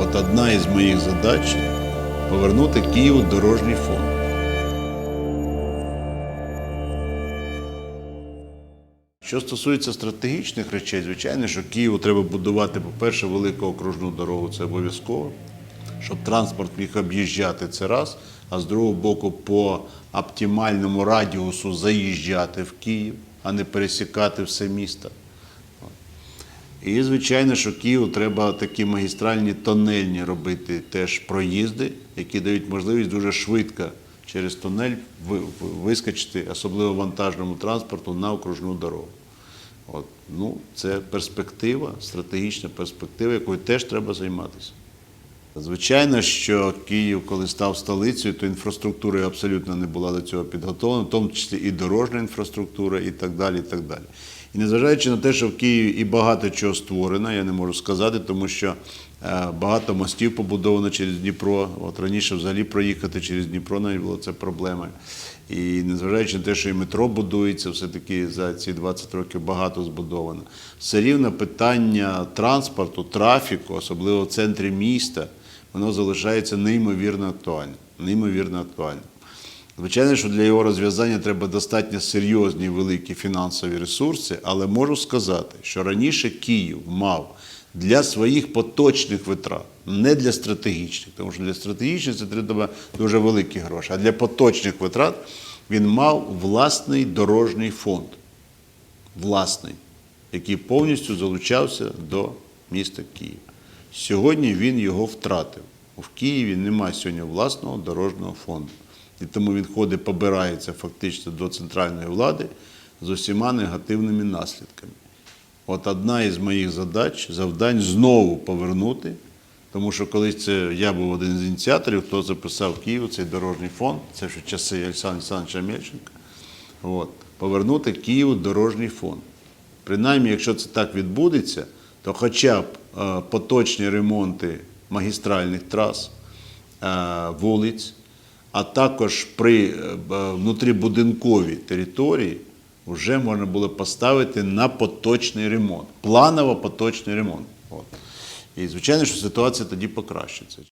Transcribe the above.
От одна із моїх задач повернути Києву дорожній фонд. Що стосується стратегічних речей, звичайно, що Києву треба будувати, по-перше, велику окружну дорогу, це обов'язково, щоб транспорт міг об'їжджати це раз, а з другого боку, по оптимальному радіусу заїжджати в Київ, а не пересікати все місто. І, звичайно, що Києву треба такі магістральні тонельні робити теж проїзди, які дають можливість дуже швидко через ви- вискочити, особливо вантажному транспорту, на окружну дорогу. От. Ну, це перспектива, стратегічна перспектива, якою теж треба займатися. Звичайно, що Київ, коли став столицею, то інфраструктура абсолютно не була до цього підготовлена, в тому числі і дорожня інфраструктура, і так далі. І так далі. І незважаючи на те, що в Києві і багато чого створено, я не можу сказати, тому що е, багато мостів побудовано через Дніпро. От раніше взагалі проїхати через Дніпро навіть було це проблемою. І незважаючи на те, що і метро будується, все-таки за ці 20 років багато збудовано. Все рівно питання транспорту, трафіку, особливо в центрі міста, воно залишається неймовірно актуальним. Неймовірно актуальним. Звичайно, що для його розв'язання треба достатньо серйозні великі фінансові ресурси, але можу сказати, що раніше Київ мав для своїх поточних витрат, не для стратегічних, тому що для стратегічних це треба дуже великі гроші, а для поточних витрат він мав власний дорожній фонд, власний, який повністю залучався до міста Києва. Сьогодні він його втратив. В Києві немає сьогодні власного дорожнього фонду. І тому він ходить, побирається фактично до центральної влади з усіма негативними наслідками. От одна із моїх задач, завдань знову повернути, тому що колись це я був один з ініціаторів, хто записав Києву цей дорожній фонд, це ще часи Олександра Олександровича Мельченка. От, повернути Києву дорожній фонд. Принаймні, якщо це так відбудеться, то хоча б е, поточні ремонти магістральних трас, е, вулиць, а також при е, внутрібудинковій території вже можна було поставити на поточний ремонт, планово поточний ремонт. І звичайно, що ситуація тоді покращиться.